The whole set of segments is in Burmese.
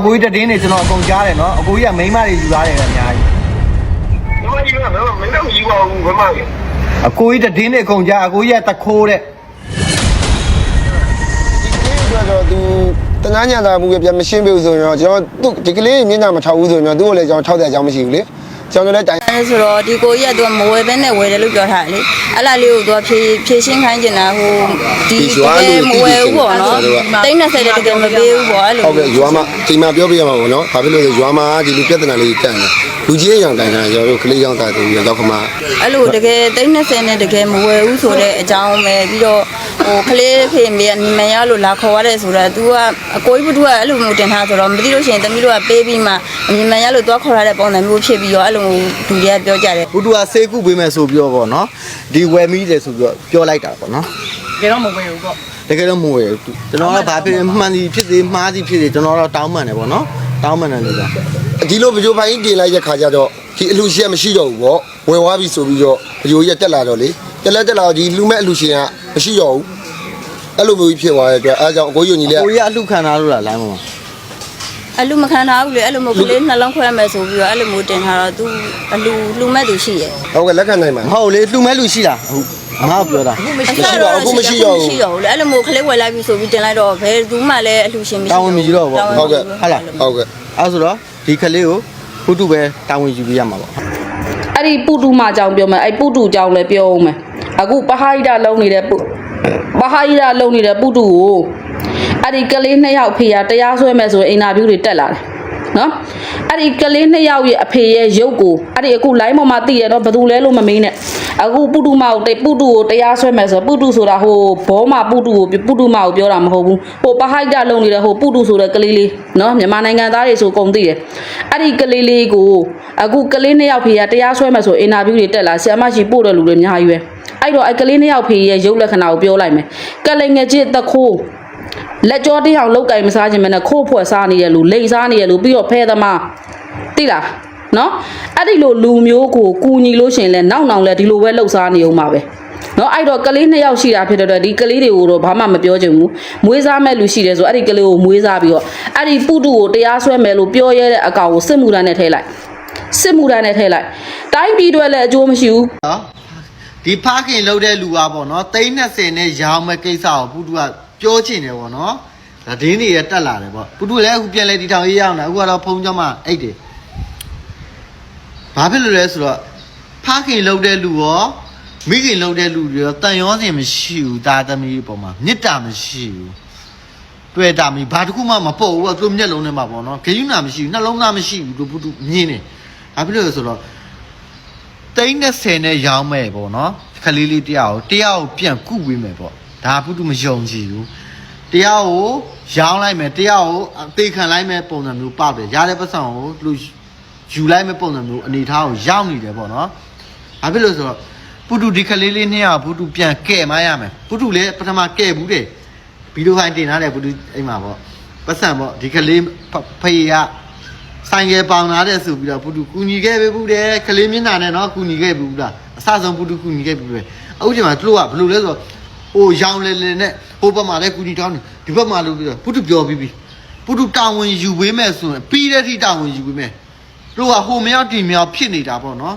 အကိုကြီးတည်င်းနေကျွန်တော်အကုန်ကြားတယ်နော်အကိုကြီးကမိန်းမတွေယူရတယ်ခင်ဗျာကြီးမမကြီးကမမမင်းတို့ယူပါဘူးမမကြီးအကိုကြီးတည်င်းနေအကုန်ကြားအကိုကြီးကတခိုးတဲ့ဒီကလေးတို့တော့သူတနာညာတာမှုပဲပြန်မရှင်းပြဘူးဆိုရင်တော့ကျွန်တော်သူဒီကလေးမျက်နှာမထောက်ဘူးဆိုရင်တော့သူ့ကိုလည်းကျွန်တော်ထောက်တဲ့အကြောင်းမရှိဘူးလေကျွန်တော်လည်းတိုင်အဲ ဆိုတော့ဒီကိုကြီးကသူကမဝယ်ဘဲနဲ့ဝယ်တယ်လို့ပြောထားတယ်လေအဲ့လားလေးကိုသူကဖြည့်ဖြည့်ရှင်းခိုင်းနေတာဟိုဒီတကယ်မဝယ်ဘူးပေါ့နော်တိန်း20တဲ့တကယ်မပေးဘူးပေါ့အဲ့လိုဟုတ်ကဲ့ရွာမှာဒီမှာပြောပြရမှာပေါ့နော်ဘာဖြစ်လို့လဲရွာမှာဒီလူပြဿနာလေးတန်တယ်လူကြီးအရောင်တိုင်တာကျွန်တော်တို့ကလေးရောင်တာတူပြီးတော့ခမအဲ့လိုတကယ်တိန်း20နဲ့တကယ်မဝယ်ဘူးဆိုတဲ့အကြောင်းပဲပြီးတော့ ဟိုကလေးဖေမေကညီမရလို့လာခေါ်ရတယ်ဆိုတော့ तू ကအကိုကြီးဘုသူကအဲ့လိုမျိုးတင်ထားဆိုတော့မသိလို့ရှိရင်တမီးတို့ကပေးပြီးမှညီမရလို့သွားခေါ်ရတဲ့ပုံစံမျိုးဖြစ်ပြီးတော့အဲ့လိုဒူတွေကပြောကြတယ်ဘူတူကဆေးကုပေးမယ်ဆိုပြောပေါ့နော်ဒီဝယ်မိတယ်ဆိုပြီးတော့ပြောလိုက်တာပေါ့နော်ကြတော့မဝယ်ဘူးပေါ့တကယ်တော့မဝယ်ဘူးကျွန်တော်ကဘာဖြစ်မှန်စီဖြစ်စေမှားစီဖြစ်စေကျွန်တော်တော့တောင်းပန်တယ်ပေါ့နော်တောင်းပန်တယ်လို့ကဒီလိုဗကြိုပိုင်းတင်လိုက်တဲ့ခါကျတော့ဒီအလူရှင်ကမရှိတော့ဘူးပေါ့ဝယ်သွားပြီဆိုပြီးတော့ဗကြိုကြီးကတက်လာတော့လေ တက်လက်တက်လာတော့ဒီလူမဲ့အလူရှင်ကမရှိတော့ဘူးအဲ့လိုမျိုးကြီးဖြစ်သွားတဲ့အတွက်အဲဒါကြောင့်အကိုကြီးညီလေးက ကိုကြီးကအလှခံထားလို့လားလိုင်းပေါ်မှာအလူမခံထားဘူးလေအဲ့လိုမျိုးကလေးနှလုံးခွဲမယ်ဆိုပြီးတော့အဲ့လိုမျိုးတင်ထားတော့ तू အလူလူမဲ့သူရှိရဲ့ဟုတ်ကဲ့လက်ခံနိုင်ပါ မဟုတ်လေလှူမဲ့လူရှိတာဟုတ်ငါ့ကိုပြောတာမရှိတော့အခုမရှိတော့ဘူး မရှိတော့ဘူးလေအဲ့လိုမျိုးကလေးဝယ်လိုက်ပြီဆိုပြီးတင်လိုက်တော့ဘယ်သူမှလည်းအလူရှင်မရှိတောင်းဝင်မရှိတော့ဘူးဟုတ်ကဲ့ ဟုတ်လားဟုတ်ကဲ့ အဲဆိုတော့ဒီကလေးကိုဘူတူပဲတောင်းဝင်ယူပေးရမှာပေါ့ အဲ့ဒီပုတုမအကြောင်းပြောမယ်အဲ့ပုတုအကြောင်းလည်းပြောအောင်မယ် အခုပဟိဒလုံးနေတဲ့ပုပဟိဒလုံးနေတဲ့ပုတုကိုအဲ့ဒီကလေးနှစ်ယောက်ဖေရတရားစွဲမယ်ဆိုရင်အင်တာဗျူးတွေတက်လာတယ်နော်အဲ့ဒီကလေးနှစ်ယောက်ရဲ့အဖေရဲ့ရုပ်ကိုအဲ့ဒီအခု line ပေါ်မှာသိရတော့ဘယ်သူလဲလို့မမေးနဲ့အခုပုတုမကိုတိတ်ပုတုကိုတရားစွဲမယ်ဆိုပုတုဆိုတာဟိုဘောမပုတုကိုပုတုမကိုပြောတာမဟုတ်ဘူးဟိုပဟိဒလုံးနေတဲ့ဟိုပုတုဆိုတဲ့ကလေးလေးနော်မြန်မာနိုင်ငံသားတွေဆိုကုန်သိတယ်အဲ့ဒီကလေးလေးကိုအခုကလေးနှစ်ယောက်ဖေရတရားစွဲမယ်ဆိုအင်တာဗျူးတွေတက်လာဆရာမရှိပို့တဲ့လူတွေအများကြီးပဲ အဲ့တော့အဲ့ကလေးနှစ်ယောက်ဖေရဲ့ရုပ်လက္ခဏာကိုပြောလိုက်မယ်ကလိန်ငယ်ချစ်တခိုးလက်ကြောတစ်ယောက်လောက်ကင်မစားခြင်းမနဲ့ခိုးဖွဲ့စားနေရလူလိန်စားနေရလူပြီးတော့ဖဲသမားတိလားနော်အဲ့ဒီလိုလူမျိုးကိုကူညီလို့ရှရင်လဲနောက်နောက်လဲဒီလိုပဲလှုပ်ရှားနေအောင်ပါပဲနော်အဲ့တော့ကလေးနှစ်ယောက်ရှိတာဖြစ်တဲ့အတွက်ဒီကလေးတွေကိုတော့ဘာမှမပြောချင်ဘူးမွေးစားမဲ့လူရှိတယ်ဆိုအဲ့ဒီကလေးကိုမွေးစားပြီးတော့အဲ့ဒီပုတုကိုတရားစွဲမယ်လို့ပြောရဲတဲ့အကောင်ကိုစစ်မှုထမ်းနဲ့ထည့်လိုက်စစ်မှုထမ်းနဲ့ထည့်လိုက်တိုင်းပြည်အတွက်လည်းအကျိုးမရှိဘူးနော် ဒီဖခင်လှုပ်တဲ့လူကပေါ့နော်320နဲ့ရောင်းမဲ့ကိစ္စကိုဘူတူကပြောချင်တယ်ပေါ့နော်ဒါဒင်းတွေရတက်လာတယ်ပေါ့ဘူတူလည်းအခုပြန်လဲတီထောင်ရေးရအောင်လားအခုကတော့ဖုန်းကြောင်းမှအိတ်တယ်ဘာဖြစ်လို့လဲဆိုတော့ဖခင်လှုပ်တဲ့လူရောမိခင်လှုပ်တဲ့လူတွေရောတန်ရောစင်မရှိဘူးဒါသမီးပေါ်မှာမေတ္တာမရှိဘူးတွေ့တာမီဘာတစ်ခုမှမပေါ့ဘူးကသူမျက်လုံးထဲမှာပေါ့နော်ဂယုဏမရှိဘူးနှလုံးသားမရှိဘူးလို့ဘူတူမြင်တယ်ဘာဖြစ်လို့လဲဆိုတော့ သိန်း30နဲ့ရောင်းမဲ့ပေါ့နော်ခလေးလေးတရားကိုတရားကိုပြန်ကုပေးမယ်ပေါ့ဒါပုတုမယုံကြည်ဘူးတရားကိုရောင်းလိုက်မယ်တရားကိုအသေးခံလိုက်မဲ့ပုံစံမျိုးပေါက်တယ်ရတဲ့ပတ်စံကိုလူယူလိုက်မဲ့ပုံစံမျိုးအနေထားကိုရောက်နေတယ်ပေါ့နော်ဘာဖြစ်လို့ဆိုတော့ပုတုဒီခလေးလေးနှစ်ယောက်ပုတုပြန်ကဲ့မရမယ်ပုတုလည်းပထမကဲ့ဘူးတယ်ဗီဒီယိုဖိုင်တင်ထားတယ်ပုတုအိမ်မှာပေါ့ပတ်စံပေါ့ဒီခလေးဖေးက ဆိုင်ကယ်ပေါင်လာတဲ့ဆိုပြီးတော့ပုတူကူညီခဲ့ပဲဘူးတယ်ကလေးမျက်နှာနဲ့နော်ကူညီခဲ့ဘူးလားအစဆုံးပုတူကူညီခဲ့ပြီပဲအခုချိန်မှာသူတို့ကဘယ်လိုလဲဆိုတော့ဟိုရောင်လေလေနဲ့ဟိုဘက်မှာလည်းကူညီတောင်းတယ်ဒီဘက်မှာလို့ပြီးတော့ပုတူပြောပြီးပြီပုတူတာဝန်ယူပေးမဲ့ဆိုရင်ပြီးတဲ့ထိတာဝန်ယူပေးမဲ့သူတို့ကဟိုမြောက်ဒီမြောက်ဖြစ်နေတာပေါ့နော်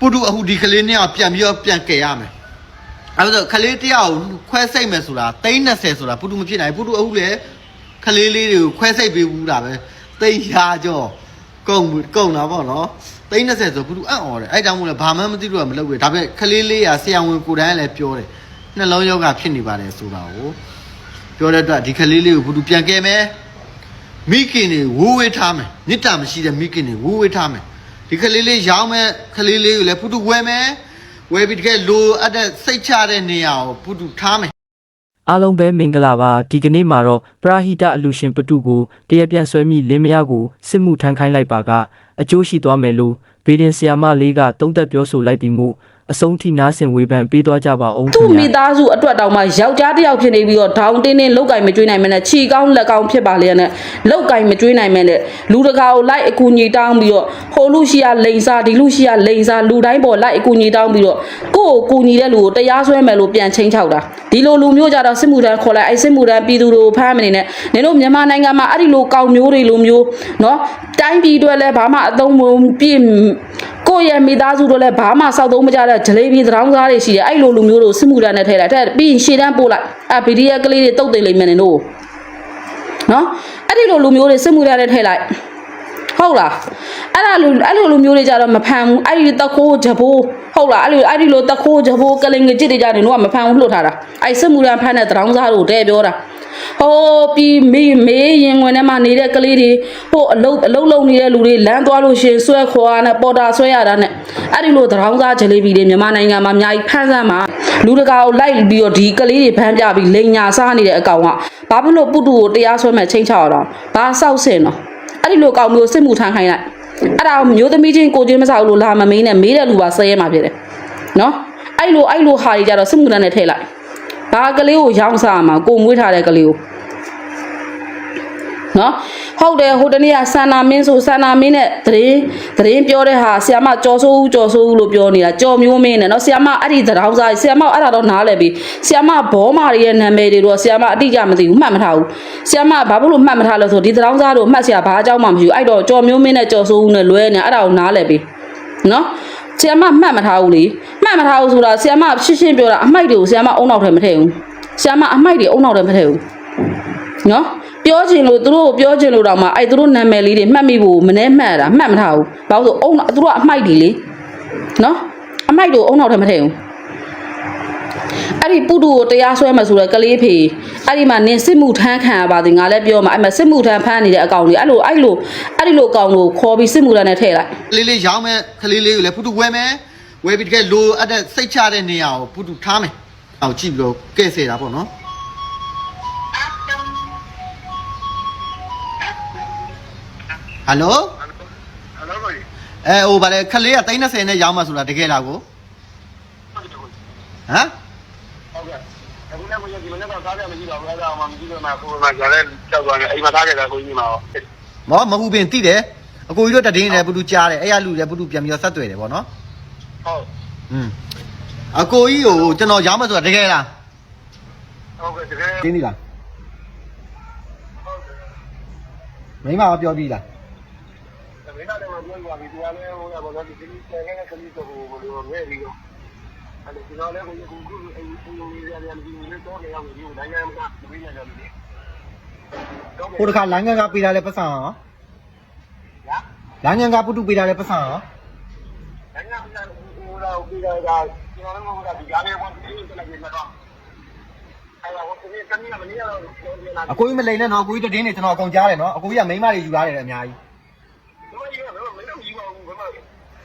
ပုတူအခုဒီကလေးနဲ့ပြန်ပြီးတော့ပြန်ကယ်ရမယ်အဲ့ဒါဆိုခလေးတရားကိုခွဲစိတ်မယ်ဆိုတာ330ဆိုတာပုတူမဖြစ်နိုင်ဘူးပုတူအခုလည်း ခလေးလေးတွေကိုခွဲစိတ်ပေးဘူးတာပဲတိတ်ရာကြောကုန်ကုန်တာပေါ့နော်သိန်း30ဆိုဘူးသူအံ့ဩတယ်အဲ့တောင်မို့လဲဘာမှမသိလို့ကမလုပ်ဘူးဒါပေမဲ့ခလေးလေးကဆရာဝန်ကိုယ်တိုင်လည်းပြောတယ်နှလုံးယောဂဖြစ်နေပါတယ်ဆိုတာကိုပြောတဲ့အတွက်ဒီခလေးလေးကိုဘူးသူပြန်ကဲမယ်မိခင်တွေဝိုးဝေးထားမယ်မေတ္တာမရှိတဲ့မိခင်တွေဝိုးဝေးထားမယ်ဒီခလေးလေးရောင်းမဲ့ခလေးလေးကိုလည်းဘူးသူဝယ်မယ်ဝယ်ပြီးတကယ်လိုအပ်တဲ့စိတ်ချတဲ့နေရာကိုဘူးသူထားမယ် အားလုံးပဲမင်္ဂလာပါဒီကနေ့မှာတော့ပရာဟိတအလူရှင်ပတုကိုတရားပြန်ဆွဲမိလင်းမယားကိုစစ်မှုထမ်းခိုင်းလိုက်ပါကအကျိုးရှိသွားမယ်လို့ဗေဒင်ဆီယာမလေးကတုံးသက်ပြောဆိုလိုက်ပြီးမှု အဆုံးထိနားဆင်ဝေဖန်ပေးသွားကြပါအောင်သူ့ခင်ဗျာမိသားစုအတွက်တောင်မှယောက်ျားတစ်ယောက်ဖြစ်နေပြီးတော့ဒေါင်းတင်းတင်းလောက်ကင်မကျွေးနိုင်မနဲ့ခြီကောင်းလက်ကောင်းဖြစ်ပါလေနဲ့လောက်ကင်မကျွေးနိုင်မနဲ့လူတကာကိုလိုက်အကူညီတောင်းပြီးတော့ဟိုလူရှိရလိန်စားဒီလူရှိရလိန်စားလူတိုင်းပေါ်လိုက်အကူညီတောင်းပြီးတော့ကိုယ့်ကိုကူညီတဲ့လူကိုတရားစွဲမယ်လို့ပြန်ချင်းချောက်တာဒီလိုလူမျိုးကြတော့စစ်မှုထမ်းခေါ်လိုက်အဲ့စစ်မှုထမ်းပြည်သူတွေကိုဖမ်းမနေနဲ့နင်တို့မြန်မာနိုင်ငံမှာအဲ့ဒီလိုကောင်းမျိုးတွေလိုမျိုးနော်တိုင်းပြည်အတွက်လည်းဘာမှအသုံးမပြည့် ကိုယ့်ရဲ့မိသားစုတို့လည်းဘာမှစောက်သုံးမကြတဲ့ဂျလေးဘီသရောင်းစားတွေရှိတယ်အဲ့လိုလူမျိုးတို့စစ်မှုထမ်းနဲ့ထည့်လိုက်တဲ့ပြီးရင်ရှေ့တန်းပို့လိုက်အဗီဒီယကလေးတွေတုတ်သိမ့်လိမ့်မယ်နင်တို့နော်အဲ့ဒီလိုလူမျိုးတွေစစ်မှုထမ်းနဲ့ထည့်လိုက်ဟုတ်လားအဲ့ဒါလူအဲ့လိုလူမျိုးတွေကြတော့မဖမ်းဘူးအဲ့ဒီတခိုးဂျဘိုးဟုတ်လားအဲ့လိုအဲ့ဒီလိုတခိုးဂျဘိုးကလင်ငကြစ်တွေကြတယ်တို့ကမဖမ်းဘူးလွတ်ထားတာအဲ့စစ်မှုထမ်းဖမ်းတဲ့သရောင်းစားတို့တဲ့ပြောတာ ဟိုပြီးမေးမေးရင်ဝင်ထဲမှာနေတဲ့ကလေးတွေဟိုအလုတ်အလုတ်လုံနေတဲ့လူတွေလမ်းသွားလို့ရှရင်ဆွဲခေါ်ရနဲ့ပေါ်တာဆွဲရတာနဲ့အဲ့ဒီလိုသရောင်းစားဂျလေးဘီတွေမြန်မာနိုင်ငံမှာအများကြီးဖမ်းဆမ်းမှာလူတကာကိုလိုက်ပြီးတော့ဒီကလေးတွေဖမ်းပြပြီးလိန်ညာစားနေတဲ့အကောင်ကဘာဖြစ်လို့ပုတုကိုတရားစွဲမဲ့ချင်းချောက်တော့ဘာစောက်စင်တော့အဲ့ဒီလိုကောင်မျိုးစစ်မှုထမ်းခိုင်းလိုက်အဲ့ဒါကိုမျိုးသမီးချင်းကိုချင်းမဆောက်လို့လာမမင်းနဲ့မေးတဲ့လူပါဆဲရဲမှာဖြစ်တယ်နော်အဲ့လိုအဲ့လိုဟာတွေကြတော့စစ်မှုထမ်းနဲ့ထည့်လိုက် ဘာကလေးကိုရောင်းစားမှာကိုမွေးထားတဲ့ကလေးကိုနော်ဟုတ်တယ်ဟိုတနေ့ကဆန္နာမင်းဆိုဆန္နာမင်းနဲ့သတင်းသတင်းပြောတဲ့ဟာဆီယမကြော်ဆိုးဦးကြော်ဆိုးဦးလို့ပြောနေတာကြော်မျိုးမင်းနဲ့နော်ဆီယမအဲ့ဒီသတောင်းစားဆီယမအဲ့ဒါတော့နားလဲပြီဆီယမဘောမာတွေရဲ့နာမည်တွေတော့ဆီယမအတိအကျမသိဘူးမှတ်မထားဘူးဆီယမဘာဖြစ်လို့မှတ်မထားလဲဆိုဒီသတောင်းစားတို့မှတ်ဆီယဘာအကြောင်းမှမရှိဘူးအဲ့တော့ကြော်မျိုးမင်းနဲ့ကြော်ဆိုးဦးနဲ့လွဲနေအဲ့ဒါကိုနားလဲပြီနော် ဆီယမမှတ်မထားဘူးလေမှတ်မထားဘူးဆိုတာဆီယမရှင်းရှင်းပြောတာအမိုက်တွေကိုဆီယမအုံနောက်ထဲမထည့်ဘူးဆီယမအမိုက်တွေအုံနောက်ထဲမထည့်ဘူးနော်ပြောချင်လို့သူတို့ကိုပြောချင်လို့တော့မှအဲ့သူတို့နာမည်လေးတွေမှတ်မိဖို့မနှဲမှတ်တာမှတ်မထားဘူးဘာလို့ဆိုအုံသူတို့ကအမိုက်တွေလေနော်အမိုက်တို့အုံနောက်ထဲမထည့်ဘူး အဲ့ဒီပုတုကိုတရားစွဲမှဆိုတော့ကလေးဖေအဲ့ဒီမှာနင်စစ်မှုထမ်းခံရပါသည်ငါလည်းပြောမှာအဲ့မှာစစ်မှုထမ်းဖမ်းနေတဲ့အကောင်တွေအဲ့လိုအဲ့လိုအဲ့ဒီလိုအကောင်ကိုခေါ်ပြီးစစ်မှုထမ်းနဲ့ထည့်လိုက်ကလေးလေးရောင်းမဲ့ကလေးလေးကိုလည်းဖူတူဝဲမယ်ဝဲပြီးတကယ်လိုအပ်တဲ့စိတ်ချတဲ့နေရာကိုဖူတူထားမယ်အောက်ကြည့်ပြီးတော့ကဲ့စေတာပေါ့နော်ဟယ်လိုဟယ်လိုကိုကြီးအဲဟိုဗါလေခလေးက30နဲ့ရောင်းမှဆိုတာတကယ်လားကိုဟမ်ဟုတ်ကဲ့အခုလည်း ကိုကြီးဒီမနေ့ကစားရမရှိတော့ဘူးအဲ့ဒါမှမရှိလို့မှကိုယ်မှကြားလဲကြောက်သွားတယ်အိမ်မှာထားခဲ့တာကိုကြီးမှာဟောမောမဟုတ်ပင်တိတယ်အကိုကြီးတို့တည်င်းတယ်ဘုသူကြားတယ်အဲ့ရလူလည်းဘုသူပြန်ပြီးတော့ဆက်တွေ့တယ်ဗောနော်ဟုတ်อืมအကိုကြီးကိုကျွန်တော်ရောင်းမှဆိုတာတကယ်လားဟုတ်ကဲ့တကယ်တင်းပြီလားမိမကပြောပြီးလားမင်းလည်းမပြောပါဘူးသူကလည်းဟိုကဘောတော့ဒီဒီကျန်တဲ့ကလေးကိုဘယ်လိုလဲပြီးတော့ အဲ့ဒီတော့လည်းကိုကြီးကိုကိုအိမ်အိမ်လေးရတယ်ဒီနေ့တော့လည်းရောက်ပြီးနိုင်ငံမှာမင်းရတယ်လေဟိုတခါလိုင်းငံကပေးတာလဲပတ်စံရောညာလိုင်းငံကပုတုပေးတာလဲပတ်စံရောနိုင်ငံမှာဟိုတော့ပြီးတော့ဒါကျွန်တော်တို့ကဒီကားလေးပေါ်ပြီးတော့လည်းတော့အဲ့တော့ကိုကြီးကမင်းကမင်းရတော့ပြောနေလားအကိုကြီးမလိန်နဲ့နော်အကိုကြီးတည်င်းနေကျွန်တော်အကုန်ကြားတယ်နော်အကိုကြီးကမိန်းမတွေယူရတယ်အများကြီးဘယ်လိုကြီးလဲမင်းတို့ယူပါဦးဘယ်မှာ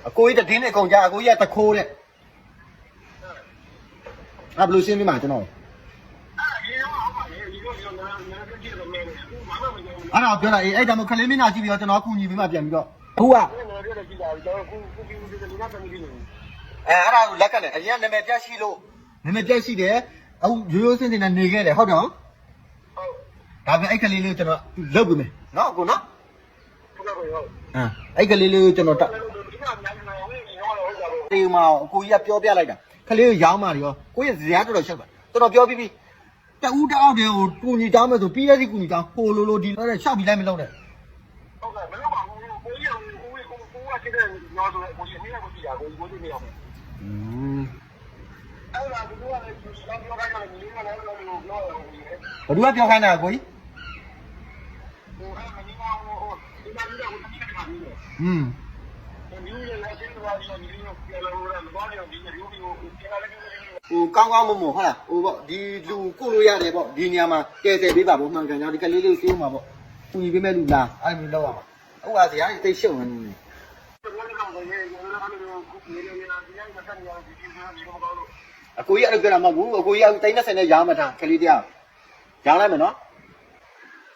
အကိုကြီးတည်င်းနေအကုန်ကြားအကိုကြီးကတခိုးတဲ့ အဲ့ဘယ်လိုရှင်းပြမှာကျွန်တော်အာဒီတော့ဟုတ်ပါလေဒီတော့ဒီတော့နားနားကြည့်တယ်မင်းအခုဘာမှမပြောဘူးအဲ့ဒါပြောတာအေးအဲ့ဒါမှခလေးမင်းနာကြည့်ပြီးတော့ကျွန်တော်ကူညီပေးမှပြန်ပြီးတော့အခုကဘယ်လိုလဲကြည့်တာကျွန်တော်ခုခုကြည့်နေတယ်လူကတည်းကကြည့်နေတယ်အဲအဲ့ဒါကိုလက်ကနဲ့အရင်နာမည်ပြတ်ရှိလို့နာမည်ပြတ်ရှိတယ်အခုရိုးရိုးစင်းစင်းနဲ့နေခဲ့တယ်ဟုတ်တယ်နော်ဟုတ်ဒါပြန်အဲ့ကလေးလေးကိုကျွန်တော်လုပ်ပေးမယ်နော်အကိုနော်ဟုတ်ကဲ့ဟုတ်အမ်အဲ့ကလေးလေးကိုကျွန်တော်တဒီကအများကြီးနော်ဟိုရောတော့ဟုတ်ကြတော့တေးမအောင်အကိုကြီးကပြောပြလိုက်တာ ခလေးကိုရောင်းမှရောကိုကြီးဇရာတော်တော်ရှောက်တာတော်တော်ပြောပြီးပြီတဦးတောင်းတယ်ဟိုကိုညီတောင်းမယ်ဆိုပြီးရစီကိုညီတောင်းဟိုလိုလိုဒီလိုနဲ့ရှောက်ပြီးလိုက်မလုပ်နဲ့ ဟုတ်ကဲ့မလို့ပါဘူးကိုကြီးကကိုကြီးကိုကိုကစစ်တဲ့ညောဆိုကိုကြီးအမေကကိုကြည့်တာကိုကြီးကိုကြည့်နေအောင် อืม အဲ့ဒါကသူကလည်းသူစပြောခိုင်းတယ်မင်းကလည်းလို့ပြောတယ်ကိုကြီး ဘယ်သူကပြောခိုင်းတာကိုကြီး ဟိုအဲ့မင်းကဟိုဒီမှာကြီးကကိုကြီးကတခါပြီးတယ် อืม ဒီလိုလည်းရှင်းသွားပြီးတော့ဒီလိုပြောလို့လည်းမတော်နေဒီလိုမျိုးပြန်လာတယ် ဟိုကောင်းကောင်းမွန်မွန်ဟုတ်လားဟိုပေါ့ဒီလူကိုလို့ရတယ်ပေါ့ဒီနေရာမှာကဲဆယ်ပေးပါဗောမှန်ကန်ကြောင်းဒီကလေးလေးကိုစီးအောင်ပါဗောကူညီပေးမဲ့လူလားအဲ့လိုမျိုးလောက်ရမှာဟုတ်ကဇရာကြီးတိတ်ရှုံနေနေအကိုကြီးအဲ့လိုပြောတာမဟုတ်ဘူးအကိုကြီးကတိုင်း30နဲ့ရောင်းမှထားခလေးတရားရောင်းလိုက်မယ်နော်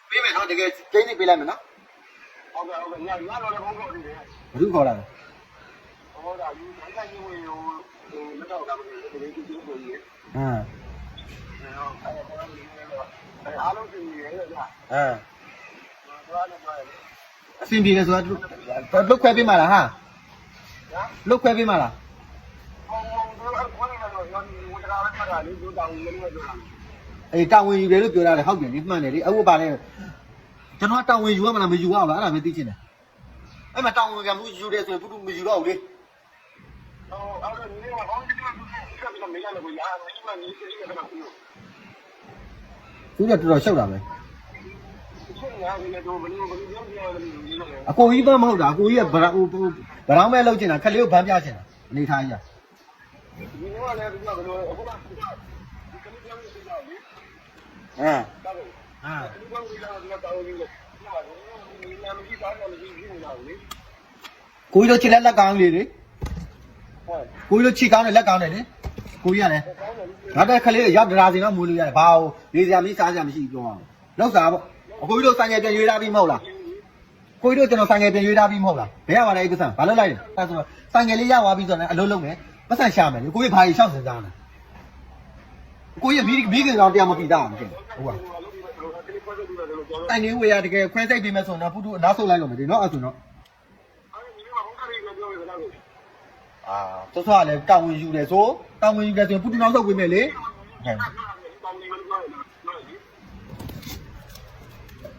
ပေးမယ်နော်တကယ်ကျင်းနေပေးလိုက်မယ်နော်ဘယ်သူခေါ်လာလဲလက်တော့လာတယ်ဒီလိုကြည့်လို့ရည်အင်းအားလုံးကြည့်ရရဲ့ကြာအင်းဘာလို့လဲ အဆင်ပြေတယ်ဆိုတာလုတ်ခွဲပေးမှလားဟာလုတ်ခွဲပေးမှလားဟောဟောတော့ခေါင်းနဲ့တော့ရောဒီဝတ္တရာပဲမှာလေဒီတောင်လေးလို့ပြောတာအေးတာဝန်ယူတယ်လို့ပြောရတယ်ဟုတ်တယ်လေမှန်တယ်လေအခုပါလဲကျွန်တော်တာဝန်ယူရမလားမယူရဘူးလားအဲ့ဒါပဲသိချင်တယ်အဲ့မှာတာဝန်ကမှုယူတယ်ဆိုရင်ပုထုမယူတော့ဘူးလေ ဟောအဲ့ဒါနေမှာဟောဒီကဆက်ပြီးတော့မေးရတယ်ကိုရာမင်းမနေစီးနေတာကိုသူကတော်တော်ရှောက်တာပဲချက်ရတယ်တော့ဘယ်လိုဘယ်လိုပြောပြရလဲဒီလိုလေအကိုကြီးပဲမဟုတ်တာအကိုကြီးကဗရာဟိုဗရောင်းမဲလောက်ချင်တာခက်လေးကိုဗန်းပြချင်တာအနေထားကြီးอ่ะဒီလိုလည်းဒီကဘယ်လိုအခုမှဒီကနေ့ပြောနေကြတယ်လေအင်းတာပဲအာဒီကောင်ကြီးကတော့ဒီကတောင်းနေတယ်ဒီမှာဒီနာမကြီးတောင်းတယ်မရှိဘူးလားလေကိုကြီးတို့ခြေလက်လက်ကောင်းလေးလေဟုတ် ကိုကြီးတို့ခြေကောင်းတယ်လက်ကောင်းတယ်လေကိုကြီးကလည်းကောင်းတယ်လေနောက်တဲ့ခလေးရောက်ဒရာစင်တော့မူလို့ရတယ်ဘာဟိုလေးစရာမကြီးစားစရာမရှိပြောအောင်လောက်စားပေါ့အကိုကြီးတို့ဆိုင်ငယ်ပြန်ရွေးထားပြီးမဟုတ်လားကိုကြီးတို့ကျွန်တော်ဆိုင်ငယ်ပြန်ရွေးထားပြီးမဟုတ်လားဘယ်ရပါလဲအဲ့ပစံဘာလုပ်လိုက်လဲအဲ့ဆိုဆိုင်ငယ်လေးရသွားပြီးဆိုတော့အလုံးလုံးမယ်ပတ်စံရှာမယ်လေကိုကြီးဘာကြီးရှောက်စင်စားလဲကိုကြီးမီးမီးကင်ကောင်တရားမပြီးသားအောင်ဖြစ်ဟုတ်ပါအဲ့နေဝေရတကယ်ခွဲစိတ်ပြီးမဲ့ဆိုတော့ပုထုအနားဆုပ်လိုက်လို့မယ်ဒီနော်အဲ့ဆိုတော့ အာသွတ်ဆွာလည်းတောင်းဝင်ယူတယ်ဆိုတောင်းဝင်ယူတယ်ဆိုရင်ပူတူနောက်ဆုတ်ဝင်မယ်လေ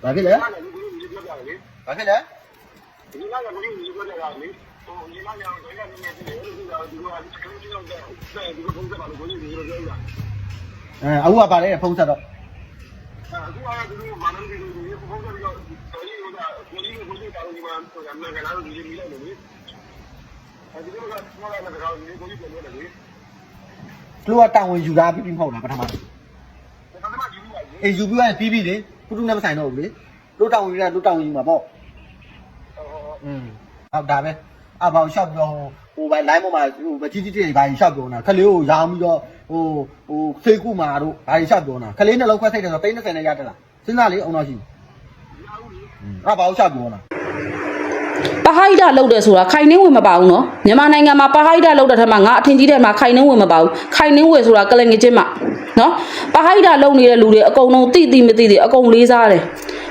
ဘာဖြစ်လဲဘာဖြစ်လဲအဲအခုကပါလေဖုံးဆက်တော့သူကတော ဒီလိုကစမလာတဲ့ကောင်ကြီးကိုကြီးပြောလို့လေသူကတာဝန်ယူတာပြီးပြီးမဟုတ်လားပထမကျွန်တော်ကယူပြီးပါလေအေးယူပြီးရင်ပြီးပြီလေခုတုနဲ့မဆိုင်တော့ဘူးလေတို့တောင်ယူတာတို့တောင်ယူမှာပေါ့อืมဟုတ်ဒါပဲအဘောင်ရှော့ပြောဟိုဘယ် line ပေါ်မှာဟိုမကြီးကြီးတွေဘာကြီးရှော့ပြောနေတာခလေးကိုရောင်းပြီးတော့ဟိုဟိုဖေးကူမာတို့ဘာကြီးရှော့ပြောနေတာခလေးနှလုံးခွဲစိတ်တယ်ဆိုတော့30နဲ့ရတလားစဉ်းစားလေအောင်တော့ရှိဘူးအဘောင်ရှော့ပြောနေတာ ပဟိုက်တာလောက်တယ်ဆိုတာခိုင်နှင်းဝင်မပါဘူးနော်မြန်မာနိုင်ငံမှာပဟိုက်တာလောက်တဲ့ထက်မှာငါအထင်ကြီးတဲ့မှာခိုင်နှင်းဝင်မပါဘူးခိုင်နှင်းဝင်ဆိုတာကလငယ်ချင်းမနော်ပဟိုက်တာလောက်နေတဲ့လူတွေအကုန်လုံးတိတိမတိတိအကုန်လေးစားတယ်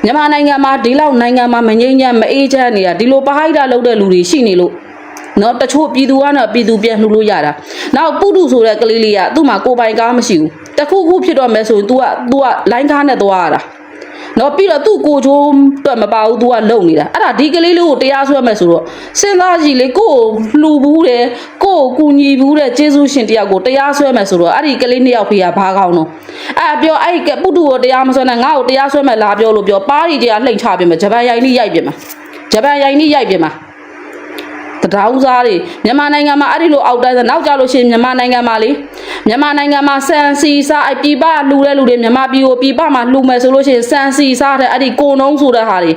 မြန်မာနိုင်ငံမှာဒီလောက်နိုင်ငံမှာမငြိမ်းချမ်းမအေးချမ်းနေတာဒီလိုပဟိုက်တာလောက်တဲ့လူတွေရှိနေလို့နော်တချို့ပြည်သူကတော့ပြည်သူပြန်လှူလို့ရတာနောက်ပုတုဆိုတဲ့ကလေးလေးကသူ့မှာကိုယ်ပိုင်ကားမရှိဘူးတခုခုဖြစ်တော့မယ်ဆိုရင် तू က तू ကလိုင်းကားနဲ့သွားရတာ နော်ပြီးတော့သူ့ကိုချိုးအတွက်မပါဘူး तू ကလုံနေတာအဲ့ဒါဒီကလေးလေးကိုတရားစွဲမယ်ဆိုတော့စဉ်းစားကြည့်လေကိုကိုလှူဘူးတယ်ကိုကိုကူညီဘူးတဲ့ကျေးဇူးရှင်တယောက်ကိုတရားစွဲမယ်ဆိုတော့အဲ့ဒီကလေးနှစ်ယောက်ဖေးကဘာကောင်းတော့အဲ့ဒါပြောအဲ့ဒီကပုတုကိုတရားမစွဲနဲ့ငါ့ကိုတရားစွဲမယ်လားပြောလို့ပြောပါးရီတရားလှိမ့်ချပြင်မယ်ဂျပန်ရိုင်နီးရိုက်ပြင်မှာဂျပန်ရိုင်နီးရိုက်ပြင်မှာတ ရားဥစားတွေမြန်မာနိုင်ငံမှာအဲ့ဒီလိုအောက်တိုင်းနောက်ကြလို့ရှိရင်မြန်မာနိုင်ငံမှာလေမြန်မာနိုင်ငံမှာစံစီစားအပြပလှူတဲ့လူတွေမြန်မာပြည်ကိုပြပမှာလှူမယ်ဆိုလို့ရှိရင်စံစီစားတဲ့အဲ့ဒီကိုနှုံးဆိုတဲ့ဟာတွေ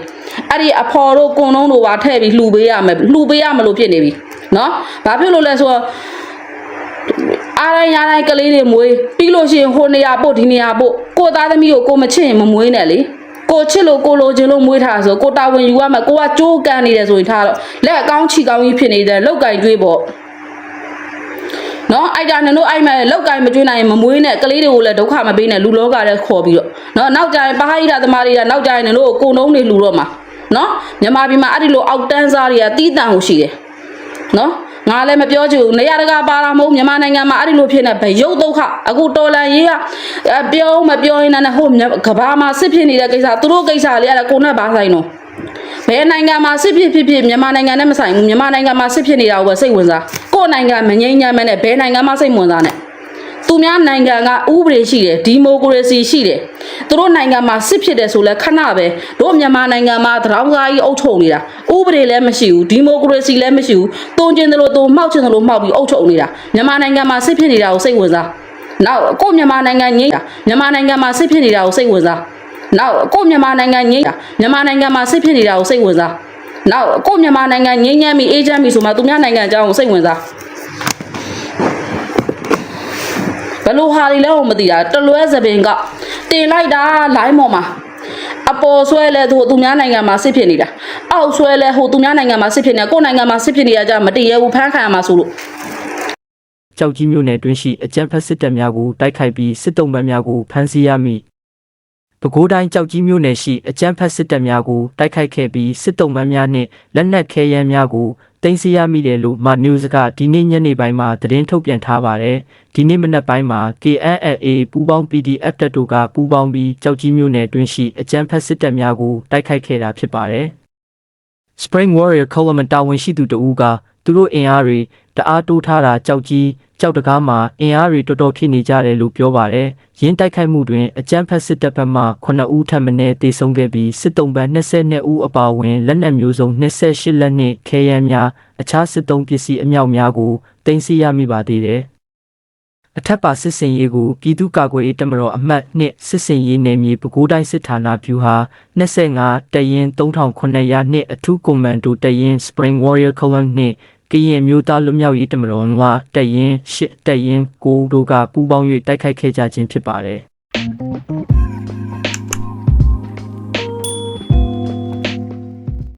အဲ့ဒီအဖော်တို့ကိုနှုံးတို့ပါထည့်ပြီးလှူပေးရမယ်လှူပေးရမလို့ဖြစ်နေပြီနော်ဘာဖြစ်လို့လဲဆိုတော့အားရရတိုင်းကလေးတွေမွေးပြီးလို့ရှိရင်ဟိုနေရာပို့ဒီနေရာပို့ကိုသားသမီးကိုကိုမချစ်ရင်မမွေးနဲ့လေ ကိုချစ်လို့ကိုလိုချင်လို့မွေးထားဆိုကိုတာဝန်ယူရမယ်ကိုကကြိုးကန်နေတယ်ဆိုရင်ထားတော့လက်အကောင်းချီကောင်းကြီးဖြစ်နေတယ်လောက်ကင်ကျွေးပေါ့နော်အိုက်တာနင်တို့အိုက်မဲ့လောက်ကင်မကျွေးနိုင်ရင်မမွေးနဲ့ကလေးတွေကိုလည်းဒုက္ခမပေးနဲ့လူလောကလည်းခေါ်ပြီးတော့နော်နောက်ကြရင်ပဟိရသမားတွေကနောက်ကြရင်နင်တို့ကိုကုံနှုံးတွေလူတော့မှာနော်မြန်မာပြည်မှာအဲ့ဒီလိုအောက်တန်းစားတွေကတီးတန်ကိုရှိတယ်နော် ငါလည်းမပြောချင်ဘူးနေရာတကာပါလာမဟုတ်မြန်မာနိုင်ငံမှာအဲ့ဒီလိုဖြစ်နေဗရုပ်ဒုက္ခအခုတော်လန်ရေးကအဲပြောမပြောရင်လည်းဟိုမြကဘာမှာစစ်ဖြစ်နေတဲ့ကိစ္စသူတို့ကိစ္စလေးအဲ့ဒါကိုနဲ့ဘာဆိုင်တော့ဘယ်နိုင်ငံမှာစစ်ဖြစ်ဖြစ်ဖြစ်မြန်မာနိုင်ငံနဲ့မဆိုင်ဘူးမြန်မာနိုင်ငံမှာစစ်ဖြစ်နေတာကိုပဲစိတ်ဝင်စားကိုယ့်နိုင်ငံမငြိမ်းချမ်းမဲနဲ့ဘယ်နိုင်ငံမှစိတ်ဝင်စားနဲ့ သူများနိုင်ငံကဥပဒေရှိတယ်ဒီမိုကရေစီရှိတယ်သူတို့နိုင်ငံမှာစစ်ဖြစ်တယ်ဆိုလဲခဏပဲတို့မြန်မာနိုင်ငံမှာတရောင်းစားကြီးအုပ်ချုပ်နေတာဥပဒေလည်းမရှိဘူးဒီမိုကရေစီလည်းမရှိဘူးတုံကျင်တယ်လို့တုံမှောက်ကျင်တယ်လို့မှောက်ပြီးအုပ်ချုပ်နေတာမြန်မာနိုင်ငံမှာစစ်ဖြစ်နေတာကိုစိတ်ဝင်စားနောက်ကိုယ့်မြန်မာနိုင်ငံငြိမ်းတာမြန်မာနိုင်ငံမှာစစ်ဖြစ်နေတာကိုစိတ်ဝင်စားနောက်ကိုယ့်မြန်မာနိုင်ငံငြိမ်းတာမြန်မာနိုင်ငံမှာစစ်ဖြစ်နေတာကိုစိတ်ဝင်စားနောက်ကိုယ့်မြန်မာနိုင်ငံငြိမ်းချမ်းပြီးအေးချမ်းပြီးဆိုမှသူများနိုင်ငံအကြောင်းကိုစိတ်ဝင်စား ဘယ်လိုဟာတွေလဲမသိတာတလွဲသပင်ကတင်လိုက်တာလိုင်းပေါ်မှာအပေါ်ဆွဲလဲသူသူများနိုင်ငံမှာစစ်ဖြစ်နေတာအောက်ဆွဲလဲဟိုသူများနိုင်ငံမှာစစ်ဖြစ်နေတာကိုယ့်နိုင်ငံမှာစစ်ဖြစ်နေတာကြမတည်ရဘူးဖမ်းခံရမှာဆိုလို့ကြောက်ကြီးမြို့နယ်တွင်းရှိအကြမ်းဖက်စစ်တပ်များကိုတိုက်ခိုက်ပြီးစစ်တုံးပန်းများကိုဖမ်းဆီးရမိပဲခူးတိုင်းကြောက်ကြီးမြို့နယ်ရှိအကြမ်းဖက်စစ်တပ်များကိုတိုက်ခိုက်ခဲ့ပြီးစစ်တုံးပန်းများနှင့်လက်နက်ခဲယမ်းများကို တင်စီရမိတယ်လို့မနျူးစ်ကဒီနေ့ညနေပိုင်းမှာသတင်းထုတ်ပြန်ထားပါတယ်ဒီနေ့မနက်ပိုင်းမှာ KNLA ပူးပေါင်း PDF တပ်တို့ကပူးပေါင်းပြီးကြောက်ကြီးမြို့နယ်တွင်းရှိအကြမ်းဖက်စစ်တပ်များကိုတိုက်ခိုက်ခဲ့တာဖြစ်ပါတယ် Spring Warrior Column တာဝန်ရှိသူတဦးက သူတို့အင်အားတွေတအားတိုးထားတာကြောက်ကြီးကြောက်တကားမှာအင်အားတွေတော်တော်ဖြစ်နေကြတယ်လို့ပြောပါတယ်။ရင်းတိုက်ခိုက်မှုတွင်အကြမ်းဖက်စစ်တပ်ဘက်မှ9ဦးထပ်မံတေဆုံးခဲ့ပြီးစစ်တုံးပန်း22ဦးအပါအဝင်လက်နက်မျိုးစုံ28လက်နှင့်ခဲယမ်းများအခြားစစ်တုံးပစ္စည်းအမြောက်များကိုတင်စီရမိပါသေးတယ်။အထက်ပါစစ်စင်ရေးကိုပြည်သူ့ကာကွယ်ရေးတပ်မတော်အမှတ်နှစ်စစ်စင်ရေးနယ်မြေပဲခူးတိုင်းစစ်ဌာနဗျူဟာ25တရင်3900နှစ်အထူးကွန်မန်ဒိုတရင် Spring Warrior Column နှင့် ကရင်မျိုးသားလွတ်မြောက်ရေးတမတော်ကတက်ရင်ရှစ်တက်ရင်ကိုတို့ကပူးပေါင်း၍တိုက်ခိုက်ခဲ့ကြခြင်းဖြစ်ပါတယ်။